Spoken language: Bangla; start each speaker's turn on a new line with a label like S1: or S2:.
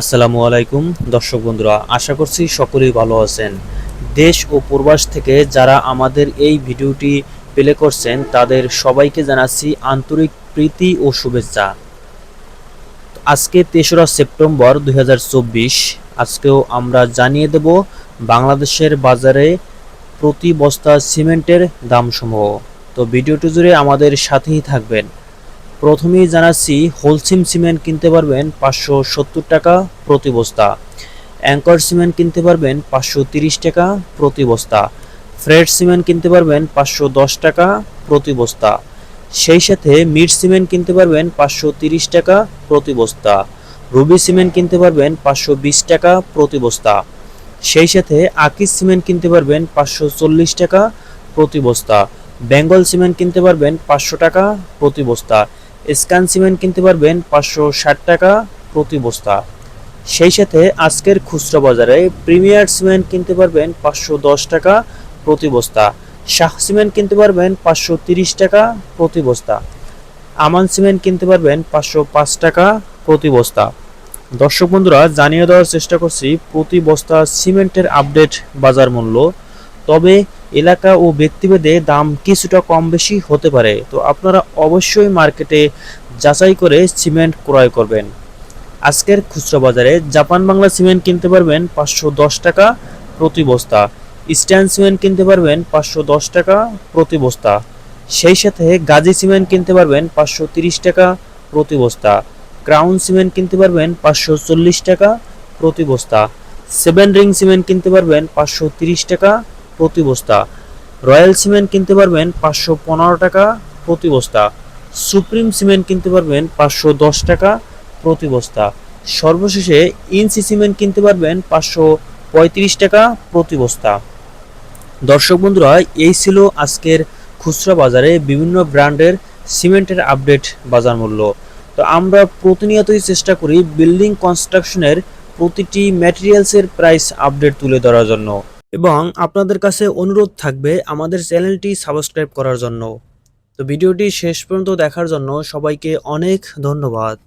S1: আসসালামু আলাইকুম, দর্শক বন্ধুরা, আশা করছি সকলেই ভালো আছেন। দেশ ও প্রবাস থেকে যারা আমাদের এই ভিডিওটি প্লে করছেন, তাদের সবাইকে জানাচ্ছি আন্তরিক প্রীতি ও শুভেচ্ছা। আজকে তেসরা সেপ্টেম্বর দুই হাজার চব্বিশ, আজকেও আমরা জানিয়ে দেব বাংলাদেশের বাজারে প্রতি বস্তা সিমেন্টের দামসমূহ। তো ভিডিওটি জুড়ে আমাদের সাথেই থাকবেন। প্রথমেই জানাচ্ছি, হোলসিম সিমেন্ট কিনতে পারবেন পাঁচশো সত্তর টাকা প্রতি বস্তা। অ্যাঙ্কর সিমেন্ট কিনতে পারবেন পাঁচশো তিরিশ টাকা প্রতি বস্তা। ফ্রেড সিমেন্ট কিনতে পারবেন পাঁচশো দশ টাকা প্রতি বস্তা। সেই সাথে মিড সিমেন্ট কিনতে পারবেন পাঁচশো তিরিশ টাকা প্রতি বস্তা। রুবি সিমেন্ট কিনতে পারবেন পাঁচশো বিশ টাকা প্রতি বস্তা। সেই সাথে আকিস সিমেন্ট কিনতে পারবেন পাঁচশো চল্লিশ টাকা প্রতি বস্তা। বেঙ্গল সিমেন্ট কিনতে পারবেন পাঁচশো টাকা প্রতি বস্তা। স্ক্যান সিমেন্ট কিনতে পারবেন পাঁচশো ষাট টাকা প্রতি বস্তা। সেই সাথে আজকের খুচরা বাজারে প্রিমিয়ার সিমেন্ট কিনতে পারবেন পাঁচশো দশ টাকা প্রতি বস্তা। শাহ সিমেন্ট কিনতে পারবেন পাঁচশো তিরিশ টাকা প্রতি বস্তা। আমান সিমেন্ট কিনতে পারবেন পাঁচশো পাঁচ টাকা প্রতি বস্তা। দর্শক বন্ধুরা, জানিয়ে দেওয়ার চেষ্টা করছি, প্রতি বস্তা সিমেন্টের আপডেট বাজার মূল্য। তবে এলাকা ও ব্যক্তিভেদে দাম কিছুটা কম বেশি হতে পারে। তো আপনারা অবশ্যই মার্কেটে যাচাই করে সিমেন্ট ক্রয় করবেন। আজকের খুচরা বাজারে জাপান বাংলা সিমেন্ট কিনতে পারবেন পাঁচশো দশ টাকা প্রতি বস্তা। ইস্টার্ন সিমেন্ট কিনতে পারবেন পাঁচশো দশ টাকা প্রতি বস্তা। সেই সাথে গাজী সিমেন্ট কিনতে পারবেন পাঁচশো তিরিশ টাকা প্রতি বস্তা। ক্রাউন সিমেন্ট কিনতে পারবেন পাঁচশো চল্লিশ টাকা প্রতি বস্তা। সেভেন রিং সিমেন্ট কিনতে পারবেন পাঁচশো তিরিশ টাকা প্রতি বস্তা। রয়্যাল সিমেন্ট কিনতে পারবেন পাঁচশো পনেরো টাকা প্রতি বস্তা। সুপ্রিম সিমেন্ট কিনতে পারবেন পাঁচশো দশ টাকা প্রতি বস্তা। সর্বশেষে ইনসি সিমেন্ট কিনতে পারবেন পাঁচশো পঁয়ত্রিশ টাকা প্রতি বস্তা। দর্শক বন্ধুরা, এই ছিল আজকের খুচরা বাজারে বিভিন্ন ব্র্যান্ডের সিমেন্টের আপডেট বাজার মূল্য। তো আমরা প্রতিনিয়তই চেষ্টা করি বিল্ডিং কনস্ট্রাকশনের প্রতিটি ম্যাটেরিয়ালসের প্রাইস আপডেট তুলে ধরার জন্য। এবং আপনাদের কাছে অনুরোধ থাকবে আমাদের চ্যানেলটি সাবস্ক্রাইব করার জন্য। তো ভিডিওটি শেষ পর্যন্ত দেখার জন্য সবাইকে অনেক ধন্যবাদ।